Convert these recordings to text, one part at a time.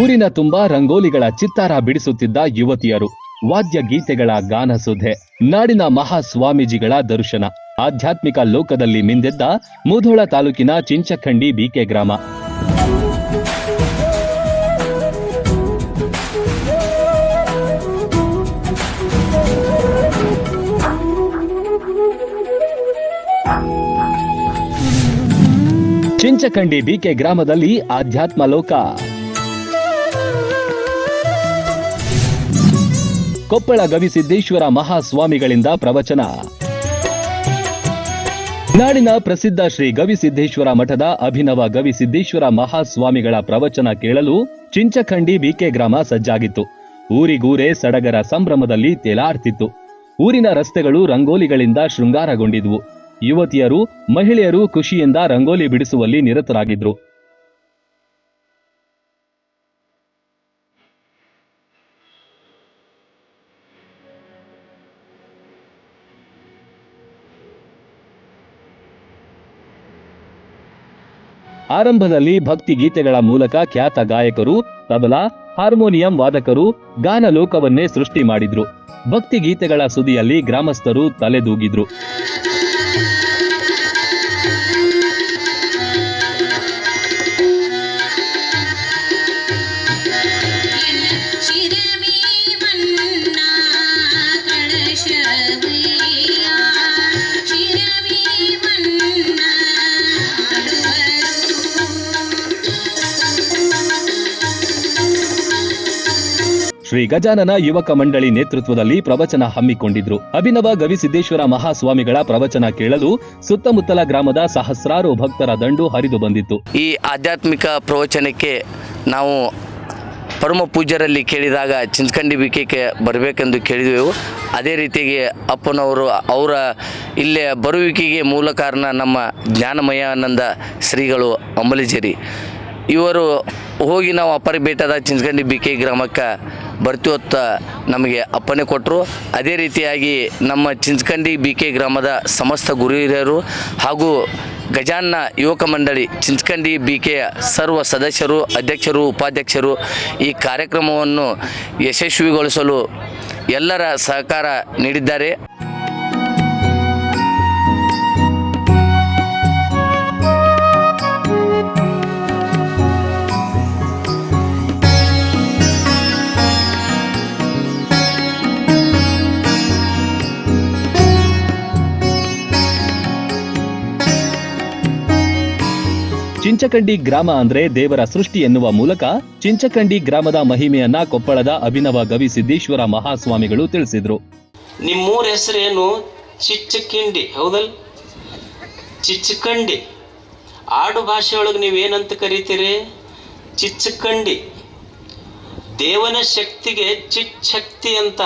ಊರಿನ ತುಂಬಾ ರಂಗೋಲಿಗಳ ಚಿತ್ತಾರ ಬಿಡಿಸುತ್ತಿದ್ದ ಯುವತಿಯರು, ವಾದ್ಯ ಗೀತೆಗಳ ಗಾನ ಸುಧೆ ನಾಡಿನ ಮಹಾ ಸ್ವಾಮೀಜಿಗಳ ದರ್ಶನ, ಆಧ್ಯಾತ್ಮಿಕ ಲೋಕದಲ್ಲಿ ಮಿಂದೆದ್ದ ಮುಧೋಳ ತಾಲೂಕಿನ ಚಿಂಚಖಂಡಿ ಬಿಕೆ ಗ್ರಾಮ. ಚಿಂಚಖಂಡಿ ಬಿಕೆ ಗ್ರಾಮದಲ್ಲಿ ಆಧ್ಯಾತ್ಮ ಲೋಕ. ಕೊಪ್ಪಳ ಗವಿಸಿದ್ದೇಶ್ವರ ಮಹಾಸ್ವಾಮಿಗಳಿಂದ ಪ್ರವಚನ. ನಾಡಿನ ಪ್ರಸಿದ್ಧ ಶ್ರೀ ಗವಿಸಿದ್ದೇಶ್ವರ ಮಠದ ಅಭಿನವ ಗವಿಸಿದ್ದೇಶ್ವರ ಮಹಾಸ್ವಾಮಿಗಳ ಪ್ರವಚನ ಕೇಳಲು ಚಿಂಚಖಂಡಿ ಬಿಕೆ ಗ್ರಾಮ ಸಜ್ಜಾಗಿತ್ತು. ಊರಿಗೂರೆ ಸಡಗರ ಸಂಭ್ರಮದಲ್ಲಿ ತೇಲಾಡ್ತಿತ್ತು. ಊರಿನ ರಸ್ತೆಗಳು ರಂಗೋಲಿಗಳಿಂದ ಶೃಂಗಾರಗೊಂಡಿದ್ವು. ಯುವತಿಯರು, ಮಹಿಳೆಯರು ಖುಷಿಯಿಂದ ರಂಗೋಲಿ ಬಿಡಿಸುವಲ್ಲಿ ನಿರತರಾಗಿದ್ರು. ಆರಂಭದಲ್ಲಿ ಭಕ್ತಿ ಗೀತೆಗಳ ಮೂಲಕ ಖ್ಯಾತ ಗಾಯಕರು, ತಬಲಾ, ಹಾರ್ಮೋನಿಯಂ ವಾದಕರು ಗಾನ ಲೋಕವನ್ನೇ ಸೃಷ್ಟಿ ಮಾಡಿದ್ರು. ಭಕ್ತಿ ಗೀತೆಗಳ ಸುದಿಯಲ್ಲಿ ಗ್ರಾಮಸ್ಥರು ತಲೆದೂಗಿದ್ರು. ಶ್ರೀ ಗಜಾನನ ಯುವಕ ಮಂಡಳಿ ನೇತೃತ್ವದಲ್ಲಿ ಪ್ರವಚನ ಹಮ್ಮಿಕೊಂಡಿದ್ರು. ಅಭಿನವ ಗವಿಸಿದ್ದೇಶ್ವರ ಮಹಾಸ್ವಾಮಿಗಳ ಪ್ರವಚನ ಕೇಳಲು ಸುತ್ತಮುತ್ತಲ ಗ್ರಾಮದ ಸಹಸ್ರಾರು ಭಕ್ತರ ದಂಡು ಹರಿದು ಬಂದಿತ್ತು. ಈ ಆಧ್ಯಾತ್ಮಿಕ ಪ್ರವಚನಕ್ಕೆ ನಾವು ಪರಮ ಪೂಜ್ಯರಲ್ಲಿ ಕೇಳಿದಾಗ ಚಿಂಚಕಂಡಿ ಬಿಕೆಗೆ ಬರಬೇಕೆಂದು ಕೇಳಿದೆವು. ಅದೇ ರೀತಿಗೆ ಅಪ್ಪನವರು ಅವರ ಇಲ್ಲೇ ಬರುವಿಕೆಗೆ ಮೂಲ ಕಾರಣ ನಮ್ಮ ಜ್ಞಾನಮಯಾನಂದ ಶ್ರೀಗಳು ಅಂಬಲಿಜೇರಿ. ಇವರು ಹೋಗಿ ನಾವು ಅಪ್ಪರಿಗೆ ಬೇಟದ ಚಿಂಚಕಂಡಿ ಬಿಕೆ ಗ್ರಾಮಕ್ಕೆ ಬರ್ತೀವತ್ತ ನಮಗೆ ಅಪ್ಪನೆ ಕೊಟ್ಟರು. ಅದೇ ರೀತಿಯಾಗಿ ನಮ್ಮ ಚಿಂಚಕಂಡಿ ಬಿ ಕೆ ಗ್ರಾಮದ ಸಮಸ್ತ ಗುರು ಹಾಗೂ ಗಜಾನ್ನ ಯುವಕ ಮಂಡಳಿ ಚಿಂಚಕಂಡಿ ಬಿ ಕೆಯ ಸರ್ವ ಸದಸ್ಯರು, ಅಧ್ಯಕ್ಷರು, ಉಪಾಧ್ಯಕ್ಷರು ಈ ಕಾರ್ಯಕ್ರಮವನ್ನು ಯಶಸ್ವಿಗೊಳಿಸಲು ಎಲ್ಲರ ಸಹಕಾರ ನೀಡಿದ್ದಾರೆ. ಚಿಂಚಕಂಡಿ ಗ್ರಾಮ ಅಂದ್ರೆ ದೇವರ ಸೃಷ್ಟಿ ಎನ್ನುವ ಮೂಲಕ ಚಿಂಚಕಂಡಿ ಗ್ರಾಮದ ಮಹಿಮೆಯನ್ನ ಕೊಪ್ಪಳದ ಅಭಿನವ ಗವಿಸಿದ್ದೇಶ್ವರ ಮಹಾಸ್ವಾಮಿಗಳು ತಿಳಿಸಿದ್ರು. ನಿಮ್ಮೂರ ಹೆಸರೇನು? ಚಿಚ್ಚಕಿಂಡಿ, ಹೌದಲ್? ಚಿಚ್ಚಕಂಡಿ. ಆಡು ಭಾಷೆಯೊಳಗೆ ನೀವೇನಂತ ಕರಿತೀರಿ? ಚಿಚ್ಚಕಂಡಿ. ದೇವನ ಶಕ್ತಿಗೆ ಚಿಚ್ಚಕ್ತಿ ಅಂತ.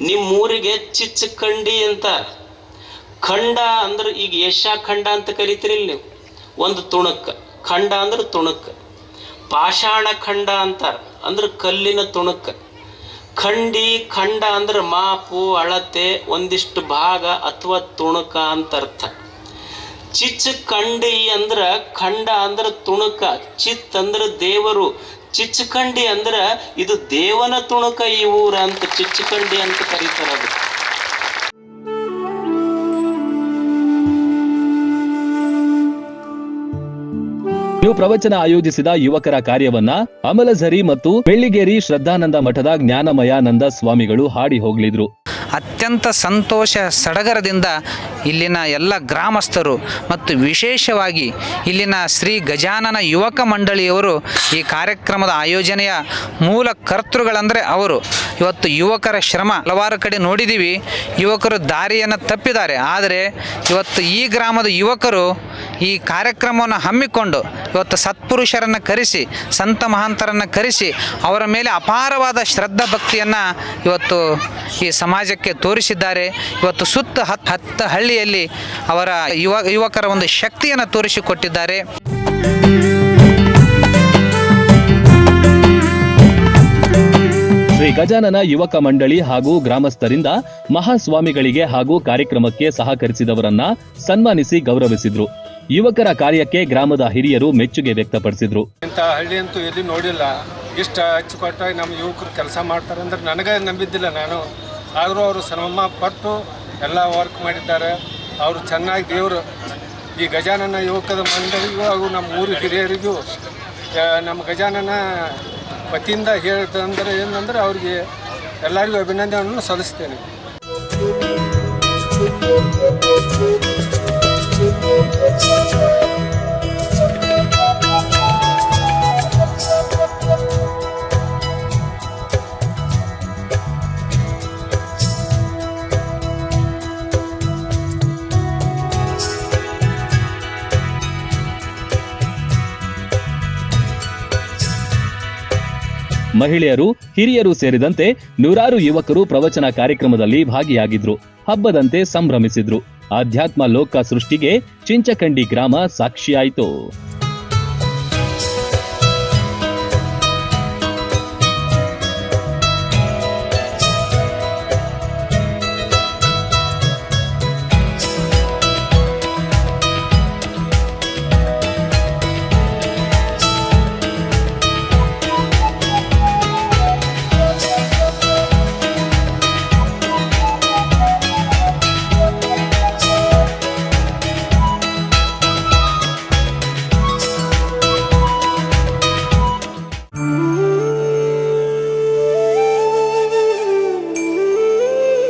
ನಿಮ್ಮೂರಿಗೆ ಚಿಚ್ಚಕಂಡಿ ಅಂತ. ಖಂಡ ಅಂದ್ರೆ ಈಗ ಏಷ್ಯಾ ಖಂಡ ಅಂತ ಕರಿತೀರಿಲ್ಲ ನೀವು. ಒಂದು ತುಣುಕ್. ಖಂಡ ಅಂದ್ರೆ ತುಣುಕ್. ಪಾಷಾಣ ಖಂಡ ಅಂತಾರೆ, ಅಂದ್ರೆ ಕಲ್ಲಿನ ತುಣುಕ್. ಖಂಡಿ ಖಂಡ ಅಂದ್ರೆ ಮಾಪು ಅಳತೆ, ಒಂದಿಷ್ಟು ಭಾಗ ಅಥವಾ ತುಣುಕ ಅಂತ ಅರ್ಥ. ಚಿಚ್ ಕಂಡಿ ಅಂದ್ರೆ ಖಂಡ ಅಂದ್ರೆ ತುಣುಕ, ಚಿತ್ ಅಂದ್ರೆ ದೇವರು. ಚಿಚ್ಚಕಂಡಿ ಅಂದ್ರೆ ಇದು ದೇವನ ತುಣುಕ ಈ ಊರ ಅಂತ ಚಿಚ್ಚಕಂಡಿ ಅಂತ ಕರೀತಾರೆ ಅದು. ಇನ್ನು ಪ್ರವಚನ ಆಯೋಜಿಸಿದ ಯುವಕರ ಕಾರ್ಯವನ್ನ ಅಮಲಝರಿ ಮತ್ತು ಬೆಳ್ಳಿಗೇರಿ ಶ್ರದ್ಧಾನಂದ ಮಠದ ಜ್ಞಾನಮಯಾನಂದ ಸ್ವಾಮಿಗಳು ಹಾಡಿ ಹೋಗ್ಲಿದ್ರು. ಅತ್ಯಂತ ಸಂತೋಷ ಸಡಗರದಿಂದ ಇಲ್ಲಿನ ಎಲ್ಲ ಗ್ರಾಮಸ್ಥರು ಮತ್ತು ವಿಶೇಷವಾಗಿ ಇಲ್ಲಿನ ಶ್ರೀ ಗಜಾನನ ಯುವಕ ಮಂಡಳಿಯವರು ಈ ಕಾರ್ಯಕ್ರಮದ ಆಯೋಜನೆಯ ಮೂಲ ಕರ್ತೃಗಳಂದರೆ ಅವರು. ಇವತ್ತು ಯುವಕರ ಶ್ರಮ ಹಲವಾರು ಕಡೆ ನೋಡಿದ್ದೀವಿ. ಯುವಕರು ದಾರಿಯನ್ನು ತಪ್ಪಿದ್ದಾರೆ. ಆದರೆ ಇವತ್ತು ಈ ಗ್ರಾಮದ ಯುವಕರು ಈ ಕಾರ್ಯಕ್ರಮವನ್ನು ಹಮ್ಮಿಕೊಂಡು ಇವತ್ತು ಸತ್ಪುರುಷರನ್ನು ಕರೆಸಿ, ಸಂತ ಮಹಾಂತರನ್ನು ಕರೆಸಿ ಅವರ ಮೇಲೆ ಅಪಾರವಾದ ಶ್ರದ್ಧಾ ಭಕ್ತಿಯನ್ನು ಇವತ್ತು ಈ ಸಮಾಜಕ್ಕೆ ತೋರಿಸಿದ್ದಾರೆ. ಇವತ್ತು ಸುತ್ತ ಹತ್ತು ಹತ್ತು ಹಳ್ಳಿಯಲ್ಲಿ ಅವರ ಯುವ ಯುವಕರ ಒಂದು ಶಕ್ತಿಯನ್ನು ತೋರಿಸಿಕೊಟ್ಟಿದ್ದಾರೆ. ಶ್ರೀ ಶ್ರೀ ಗಜಾನನ ಯುವಕ ಮಂಡಳಿ ಹಾಗೂ ಗ್ರಾಮಸ್ಥರಿಂದ ಮಹಾಸ್ವಾಮಿಗಳಿಗೆ ಹಾಗೂ ಕಾರ್ಯಕ್ರಮಕ್ಕೆ ಸಹಕರಿಸಿದವರನ್ನ ಸನ್ಮಾನಿಸಿ ಗೌರವಿಸಿದ್ರು. ಯುವಕರ ಕಾರ್ಯಕ್ಕೆ ಗ್ರಾಮದ ಹಿರಿಯರು ಮೆಚ್ಚುಗೆ ವ್ಯಕ್ತಪಡಿಸಿದ್ರು. ಇಂತಹ ಹಳ್ಳಿ ಅಂತೂ ಎಲ್ಲಿ ನೋಡಿಲ್ಲ. ಇಷ್ಟ ಅಚ್ಚುಕಟ್ಟಾಗಿ ನಮ್ಮ ಯುವಕರು ಕೆಲಸ ಮಾಡ್ತಾರೆ ಅಂದ್ರೆ ನನಗೆ ನಂಬಿದ್ದಿಲ್ಲ ನಾನು. ಆದರೂ ಅವರು ಶ್ರಮ ಪಟ್ಟು ಎಲ್ಲ ವರ್ಕ್ ಮಾಡಿದ್ದಾರೆ. ಅವರು ಚೆನ್ನಾಗಿ ದೇವರು. ಈ ಗಜಾನನ ಯುವಕದ ಮಂಡಳಿಗೂ ಹಾಗೂ ನಮ್ಮ ಊರು ಹಿರಿಯರಿಗೂ ನಮ್ಮ ಗಜಾನನ ವತಿಯಿಂದ ಹೇಳ್ತಂದ್ರೆ ಏನಂದ್ರೆ ಅವ್ರಿಗೆ ಎಲ್ಲರಿಗೂ ಅಭಿನಂದನೆಯನ್ನು ಸಲ್ಲಿಸ್ತೇನೆ. ಮಹಿಳೆಯರು, ಹಿರಿಯರು ಸೇರಿದಂತೆ ನೂರಾರು ಯುವಕರು ಪ್ರವಚನ ಕಾರ್ಯಕ್ರಮದಲ್ಲಿ ಭಾಗಿಯಾಗಿದ್ರು, ಹಬ್ಬದಂತೆ ಸಂಭ್ರಮಿಸಿದ್ರು. ಆಧ್ಯಾತ್ಮ ಲೋಕ ಸೃಷ್ಟಿಗೆ ಚಿಂಚಕಂಡಿ ಗ್ರಾಮ ಸಾಕ್ಷಿಯಾಯಿತು.